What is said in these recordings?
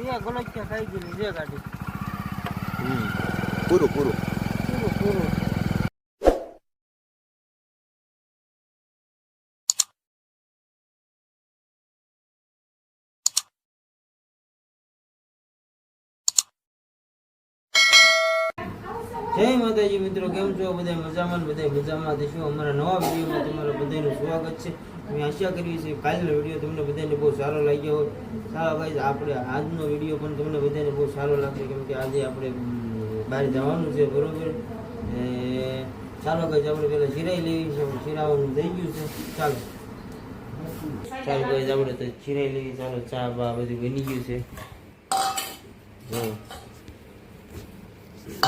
બે ગલોચ્યા ખાઈ ગયેલી છે ગાડી હમ પૂરું પૂરું પૂરું પૂરું જય માતાજી મિત્રો કેમ છો બધા મજામાં બધા મજામાં દેશો અમારા નવા વિડીયોમાં તમારા બધાનું સ્વાગત છે અમે આશા કરીએ છીએ, કાલનો વીડિયો તમને બધાને બહુ સારો લાગ્યો હોય. સારા ભાઈ, આપણે આજનો વીડિયો પણ તમને બધાને બહુ સારો લાગશે, કેમ કે આજે આપણે બહાર જવાનું છે, બરોબર? ચાલો ભાઈ, આપણે પેલા ચીરાઈ લેવી છે શિરાવાનું થઈ ગયું છે. ચાલો. ચાલો ભાઈ, આપણે તો ચીરાઈ લેવી, ચાલો ચા બા બધું બની ગયું છે.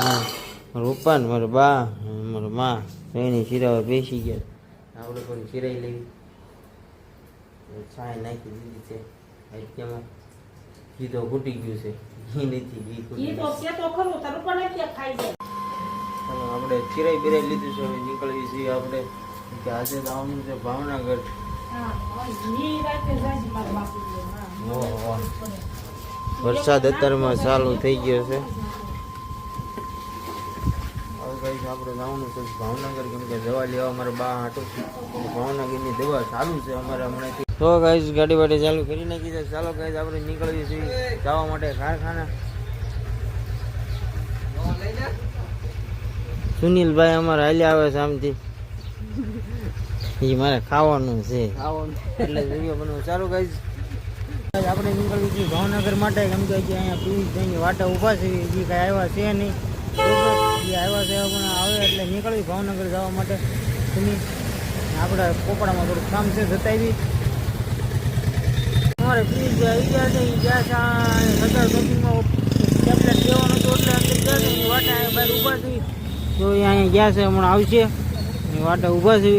હા, મારા પપ્પા ને બા મારા મા એની શિરાવા બેસી ગયા. આપણે પણ શિરાઈ લેવી. છાય નાખી દીધી છે. અત્યારમાં ઘી તો ઘૂટી ગયું છે. ઘી નથી ઘી તો ગયું તો ખરું તારું પણ ક્યાં ખાઈ જાય. આપણે ચિરાઈ બિરાઈ લીધું છે હવે નીકળવી છીએ આપણે. કે આજે આવવાનું છે ભાવનગર. વરસાદ અત્યારમાં ચાલુ થઈ ગયો છે. હવે કઈ આપણે જવાનું છે ભાવનગર કેમ કે દવા લેવા અમારે બા હાટું ભાવનગરની દવા ચાલુ છે અમારે હમણાંથી. તો ગાઈઝ ગાડી વાડી ચાલુ કરી નાખી છે. ચાલો ગાઈઝ આપણે નીકળીએ છીએ જવા માટે કારખાના. સુનિલભાઈ અમારે હાલ્યા આવે છે આમથી. એ મારે ખાવાનું છે. ખાવાનું. એટલે વીડિયો બનવું. ચાલો ગાઈઝ આપણે નીકળવું છીએ ભાવનગર માટે. કેમ કે હજી અહીંયા વાટા ઊભા છે. એ કાંઈ આવ્યા છે નહીં. આવ્યા છે પણ આવે એટલે નીકળવી ભાવનગર જવા માટે. તમે આપણે પોપડામાં થોડુંક કામ છે, જતાવી. અમારે પિયુષભાઈ આવી ગયા છે એ ગયા છે સદર બેંકિંગમાં ટેબ્લેટ દેવાનું હતું, એટલે અંદર ગયા છે એની વાટા અહીંયા બહાર ઊભા છે. તો એ અહીંયા ગયા છે, હમણાં આવશે એની વાટા ઊભા છે.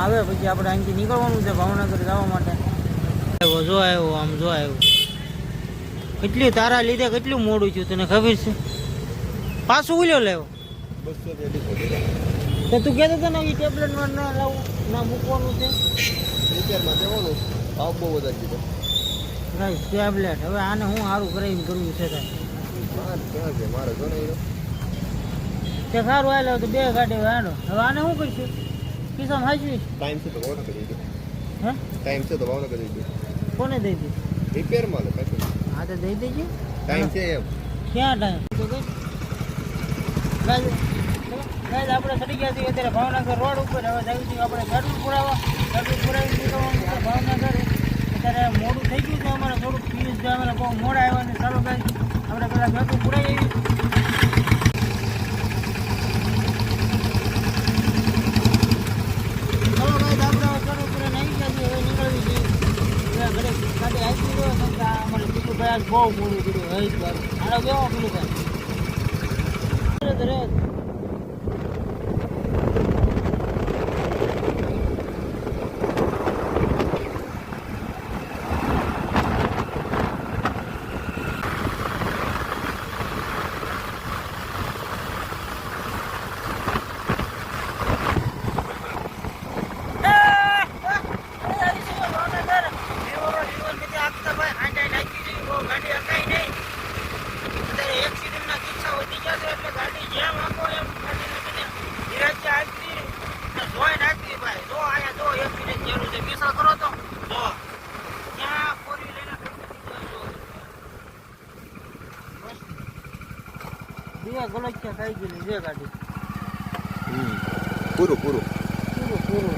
આવે પછી આપણે અહીંથી નીકળવાનું છે, ભાવનગર જવા માટે. આવ્યો, જો આવ્યો, આમ જો આવ્યો. કેટલી તારા લીધે કેટલું મોડું થયું, તને ખબર છે? પાછું ઉલ્યો લેવો તે તો કહેતો હતો ને એ ટેબ્લેટમાં ના લાવું ના મૂકવાનું છે? રિપેરમાં દેવાનું ભાવ બહુ વધારે કીધો રાઈટ ટેબ્લેટ હવે આને હું સારું કરાવીને કરવું છે તારે મારે જો ને તે સારું હાલે તો બે ગાડી આનો હવે આને શું કરીશું? કિસાન હાજવી ટાઈમ છે તો ભાવનગર કરી દે. હે? ટાઈમ છે તો ભાવનગર કરી દે. કોને દઈ દી? રિપેરમાં લે હા તો દઈ દેજે. ટાઈમ છે એમ. ક્યાં ટાઈમ ગાય ગાય આપણે ચડી ગયા છીએ, અત્યારે ભાવનગર રોડ ઉપર. હવે જઈએ છીએ આપણે ગાડું પુરાવા. ગાડું પુરાવી નીકળવાનું છે ભાવનગર. અત્યારે મોડું થઈ ગયું છે અમારે, થોડુંક પિયુષ ભાઈ અમારે બહુ મોડા આવ્યા ને ચાલો ગાય. આપણે પહેલાં ગાડું પુરાવી આવી ચાલો ગાય આપણે ગાડું પુરાઈને આવી ગયા છીએ, હવે નીકળવી છીએ. ઘરે ગાડી આપી દો આ અમારે આજ બહુ મોડું કર્યું જ વાર કેવો પીલુભાઈ? રહે તો રહે. ગયેલી છે ગાડી. પૂરું પૂરું. પૂરું પૂરું.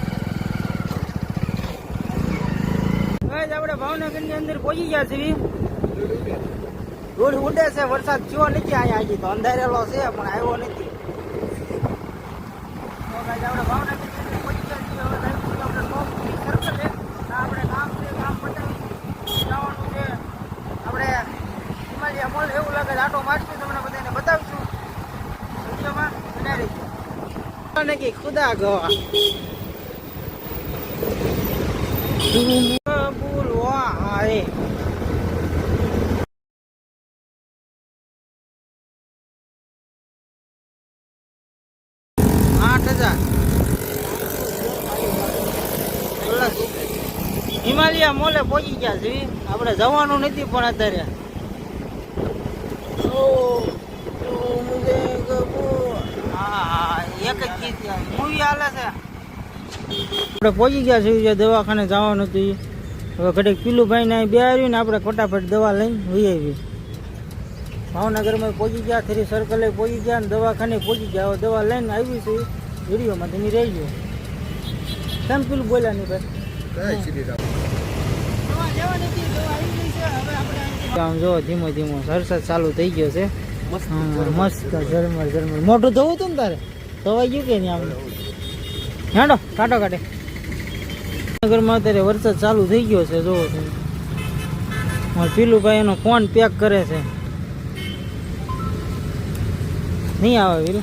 આપણે ભાવનગરની અંદર પહોંચી ગયા છીએ. ઉડે છે વરસાદ થયો નથી અહીંયા હજી તો અંધારેલો છે પણ આવ્યો નથી. આપણે ભાવનગરની અંદર પહોંચી ગયા છીએ હવે સાહેબ આપણે ટોપની સર્કલ છે આ આપણે કામ છે કામ પતાવી જવાનું છે આપણે હિમાલય મોલ એવું લાગે છે આટો મારશું તમને બધાને બતાવીશું વિડીયોમાં બનાવી રહીશું કે ખુદા ગવા બોલવા આઠ હજાર હિમાલયા મોલે પહોંચી ગયા છે આપણે જવાનું નથી પણ અત્યારે ઓ, ઓ, મુજે ગબો. હા, એક જ ગીત મૂવી હાલે છે આપણે પહોંચી ગયા છીએ જે દવાખાને જવાનું હતું. હવે ઘડીક પીલુભાઈ ને બે આવ્યું ને આપણે ફટાફટ દવા લઈને વહી આવી ભાવનગરમાં પહોંચી ગયા થ્રી સર્કલે પહોંચી ગયા ને દવાખાને પહોંચી ગયા. હવે દવા લઈને આવી છે વિડીયોમાં તમે રહી ગયો કેમ પીલું બોલ્યા નહીં ભાઈ? આમ જો ધીમો ધીમો વરસાદ ચાલુ થઈ ગયો છે. મસ્ત ઝરમર ઝરમર મોટું થવું હતું ને તારે? ધોવાઈ ગયું કે નહીં આમ? હેડો કાઢો કાઢે. નગરમાં અત્યારે વરસાદ ચાલુ થઈ ગયો છે જોવો તમે. પીલુભાઈ એનો ફોન પેક કરે છે. નહીં આવે વીરુ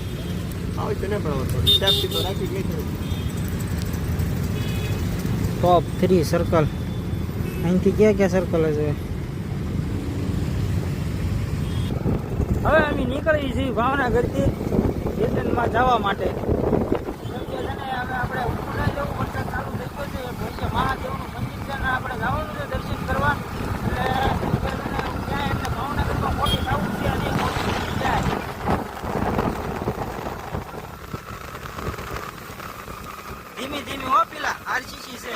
ટોપ થ્રી સર્કલ અહીંથી ક્યાં ક્યાં સર્કલ હશે? હવે અમે નીકળી છીએ ભાવનગરથી. રિટર્નમાં જવા માટે. ધીમી ધીમી હો પેલા આરસીસી છે.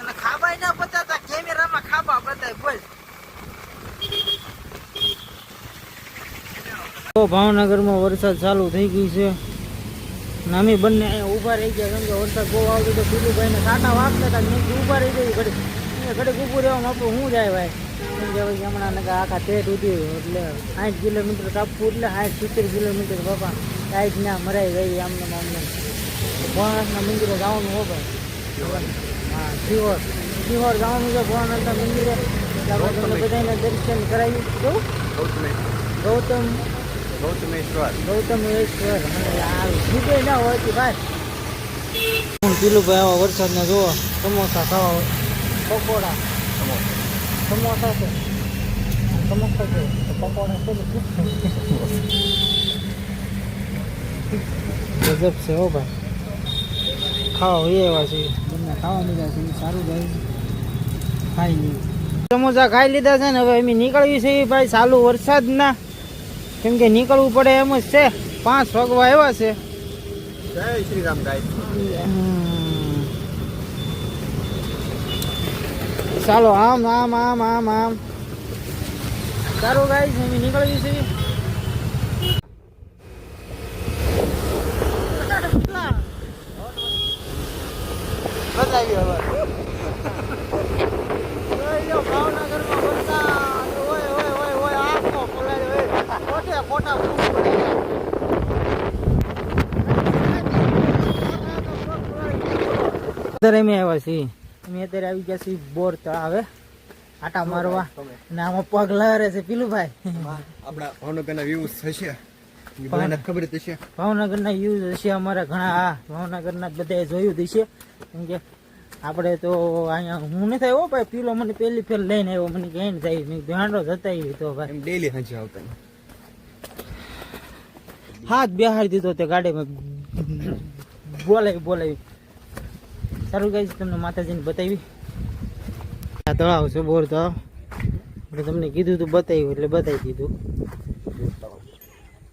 અને ખાબાય ના બતાતા કેમેરામાં ખાબા બતાય બોલ. તો ભાવનગરમાં વરસાદ ચાલુ થઈ ગઈ છે. અને અમે બંને અહીંયા ઊભા રહી ગયા કેમ કે વરસાદ બહુ આવતો તો પીલુભાઈને કાંટા વાગતા હતા મેં ઊભા રહી જઈએ ઘડી અહીંયા ઘડીક ઊભું રહેવામાં આપણું શું જાય ભાઈ કેમ કે ભાઈ હમણાં નકા આખા ટેટ ઉધી એટલે સાઠ કિલોમીટર કાપવું એટલે સાઠ સિત્તેર કિલોમીટર બાપા સાઠ ના મરાઈ ગઈ આમને આમને ભોળાનાથના મંદિરે જવાનું હો ભાઈ. હા શિહોર. શિહોર જવાનું છે ભોળાનાથના મંદિરે. બધાને દર્શન કરાવી. કેવું? ગૌતમ ગૌતમેશ્વર. ગૌતમેશ્વર મને ના હોય કે ભાઈ. હું પીલું ભાઈ, આવા વરસાદના જુઓ સમોસા ખાવા હોય. પકોડા. સમોસા છે. સમોસા છે. પકોડા છે ગજબ છે હો ભાઈ. ખાવા હોય એવા છે. બંને ખાવા લીધા છે સારું ભાઈ ખાઈ નહીં સમોસા ખાઈ લીધા છે ને, હવે એમ નીકળવી છે ભાઈ ચાલુ વરસાદના. કેમ કે નીકળવું પડે એમ જ છે. પાંચ વાગવા આવ્યા છે. જય શ્રી રામ. ચાલો આમ આમ આમ આમ આમ. સારું ગાય અમે નીકળી છે બતાવી હવે જોઈ લો, ભાવનગરમાં વરસાદ. ઓય, ઓય, ઓય, ઓય, આખો પલાળ્યો, ઓય. ખોટે ખોટા ફૂલ પલાળ્યા. અત્યારે અમે આવ્યા છીએ. અમે અત્યારે આવી ગયા છીએ બોર તળાવે આટા મારવા. અને આમાં પગ લહેરે છે. પીલુભાઈ આપણા ભાવનગરના વ્યૂઝ થશે ખબર હશે. ભાવનગરના વ્યૂઝ હશે અમારા ઘણા. હા ભાવનગરના બધા બધાએ જોયું હશે. કેમ કે આપણે તો અહીંયા હું નથી આવ્યો ભાઈ. પીલો મને પહેલી ફેર લઈને આવ્યો. મને ક્યાંય જાય મેં ગાંડો જતા તો ભાઈ. ડેલી હજી આવતા હાથ બેહાડી દીધો તે ગાડીમાં. બોલાવી બોલાવી. સારું ગાઈશ તમને માતાજીને બતાવી. આ તળાવ છે બોર તળાવ. એટલે તમને કીધું તું બતાવ્યું એટલે બતાવી દીધું.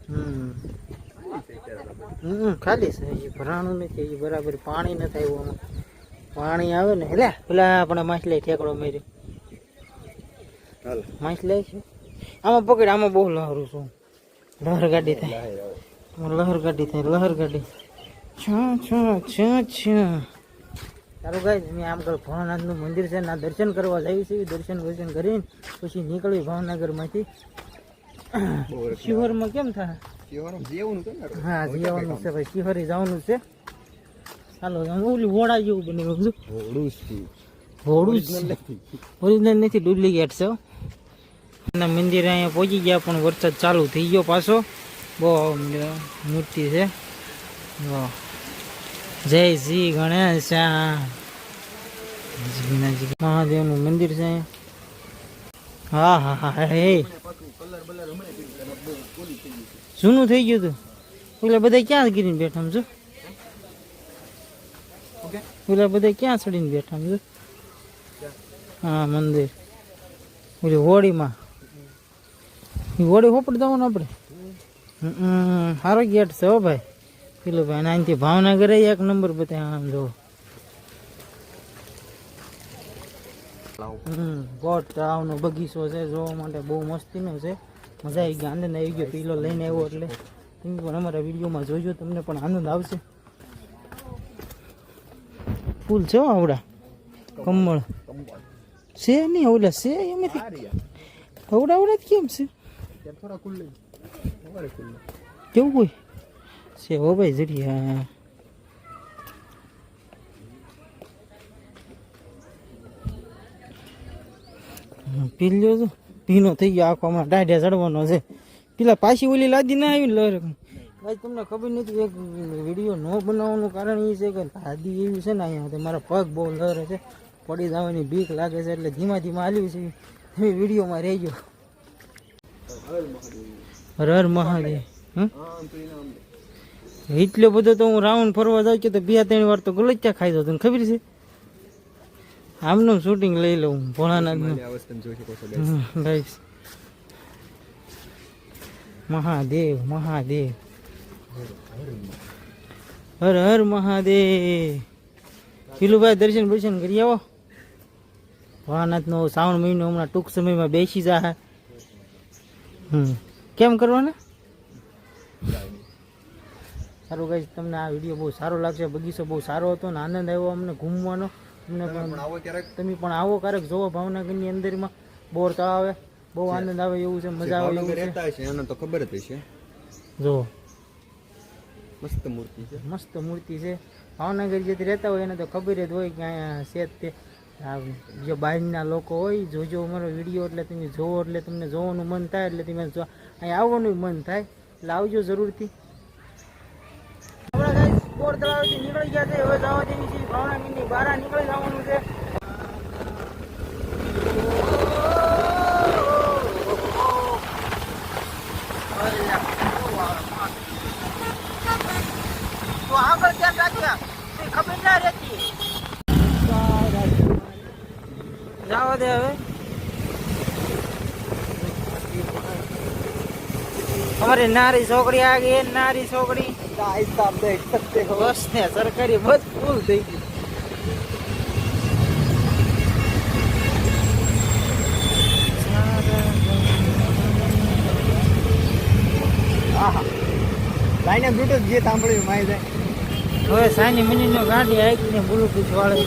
હમ. ખાલી છે એ ભરાણું નથી એ બરાબર પાણી નથી આવ્યું આમાં. પાણી આવે ને એટલે પેલા આપણે માછલી ઠેકડો માર્યો. માછલી છે? આમાં પકડ આમાં બહુ લહરું છું. લહર ગાડી થાય. લહર ગાડી થાય લહર ગાડી. છ છ છ છ. તારું ગાય મેં આમ કર ભવનાથનું મંદિર છે ના દર્શન કરવા જઈએ છીએ. દર્શન દર્શન કરીને પછી નીકળી ભાવનગરમાંથી. શિહોરમાં કેમ થાય? હા જીવાનું છે ભાઈ શિહોરે જવાનું છે. ચાલો ઓલી વોડા જેવું બની ગયું છે. ઓરિજિનલ નથી. ડુપ્લિકેટ છે મંદિર મંદિરે અહીંયા પહોંચી ગયા પણ વરસાદ ચાલુ થઈ ગયો પાછો. બહુ મૂર્તિ છે. જો. જય શ્રી ગણેશ. મહાદેવનું મંદિર છે. હા હા હા, હે જૂનું થઈ ગયું હતું. ઓલા બધા ક્યાં ગીરીને બેઠા છો ઓલા બધા ક્યાં ચડીને બેઠા છો હા, મંદિર. ઓલી હોળીમાં હોળી હોપડ દઉં ને આપણે. સારો ગેટ છે હો ભાઈ. પેલું ભાઈ અહીંથી ભાવનગર એક નંબર બધા આમ જો. ગોટ તળાવનો બગીચો છે જોવા માટે બહુ મસ્તીનો છે. મજા આવી ગઈ આનંદ આવી ગયો પીલો લઈને આવ્યો એટલે. તમે પણ અમારા વિડીયોમાં જોજો તમને પણ આનંદ આવશે. ફૂલ છે આવડા. કમળ. છે નહીં ઓલા છે એમાંથી? આવડા આવડા કેમ છે? કેવું કોઈ છે હો ભાઈ જરી હા હમ, પી લ્યો તો ભીનો થઈ ગયો આખો આમાં ડાઢિયા ચડવાનો છે પેલા પાછી ઓલી લાદી ના આવી લર ભાઈ તમને ખબર નથી એક વીડિયો ન બનાવવાનું કારણ એ છે કે લાદી એવી છે ને અહીંયા તો મારા પગ બહુ લરે છે પડી જવાની બીક લાગે છે એટલે ધીમા ધીમા હાલ્યું છે તમે વિડીયોમાં રહેજો હર હર મહાદેવ હમ એટલો બધો તો હું રાઉન્ડ ફરવા જાઉં છું તો બે ત્રણ વાર તો ગલચ્ચા ખાઈ દઉં તને ખબર છે? આમનું શૂટિંગ લઈ લઉં ભોળાનાથનું. ગાઈસ મહાદેવ મહાદેવ. હર હર મહાદેવ. પીલુભાઈ દર્શન દર્શન કરી આવો. ભોળાનાથનો શ્રાવણ મહિનો હમણાં ટૂંક સમયમાં બેસી જાય હમ. કેમ કરવાના? સારું ગાઈશ તમને આ વીડિયો બહુ સારો લાગશે. બગીચો બહુ સારો હતો ને આનંદ આવ્યો અમને ઘૂમવાનો. તમને તમે પણ આવો ક્યારેક. જોવો ભાવનગરની અંદરમાં. બોર તળાવ આવે બહુ આનંદ આવે એવું છે મજા આવે એવું છે. એને તો ખબર જ છે જો. મસ્ત મૂર્તિ છે. મસ્ત મૂર્તિ છે. ભાવનગર જે રહેતા હોય એને તો ખબર જ હોય કે અહીંયા છે તે. જો બહારના લોકો હોય જોજો અમારો વીડિયો એટલે તમે જોવો એટલે તમને જોવાનું મન થાય એટલે તમે અહીંયા આવવાનું મન થાય. એટલે આવજો જરૂરથી. તળાવથી નીકળી ગયા છે. હવે જવા દેવી છે ભાવનગરની બહાર નીકળી જવાનું છે. તો આગળ ક્યાં ખબર ના રહેતી જાવા દે હવે. અમારી નારી છોકરી આ ગઈ નારી છોકરી. બસ ને સરકારી બસ ફૂલ થઈ ગઈ લાઈને બ્લૂટૂથ ગીત સાંભળ્યું માય જાય. હવે સાની મિનિટનો ગાડી આવીને બ્લુટૂથ વાળે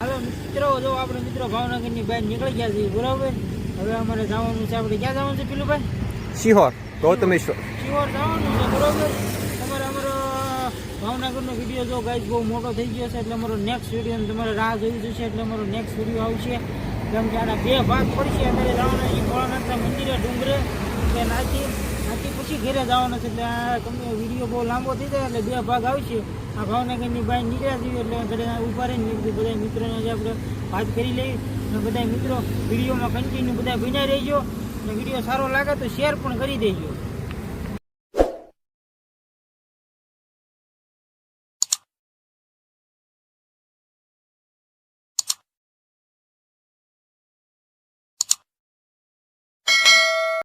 હવે મિત્રો જો આપણે મિત્રો ભાવનગરની બહાર નીકળી ગયા છીએ બરાબર? હવે અમારે જવાનું છે આપણે ક્યાં જવાનું છે પેલું ભાઈ શિહોર ગૌતમેશ્વર શિહોર જવાનું છે, બરોબર? તમારે અમારો ભાવનગરનો વીડિયો જો ગાઈસ બહુ મોટો થઈ ગયો છે, એટલે અમારો નેક્સ્ટ વીડિયો તમારે રાહ જોઈ જશે, એટલે અમારો નેક્સ્ટ વીડિયો આવશે. કેમ કે આના બે ભાગ પડશે, અમારે જવાના છે ભોળાનાથના મંદિરે ડુંગરે. કે નાથી નાથી પછી ઘરે જવાના છે, એટલે આ તમને વીડિયો બહુ લાંબો થઈ જાય, એટલે બે ભાગ આવશે. આ ભાવનગરની બહાર નીકળ્યા છીએ એટલે ઘરે ઊભા રહીને બધા મિત્રોને જે આપણે વાત કરી લઈએ. બધા મિત્રો વિડીયોમાં કન્ટિન્યુ બધા બન્યા રહેજો. વીડિયો સારો લાગે તો શેર પણ કરી દેજો.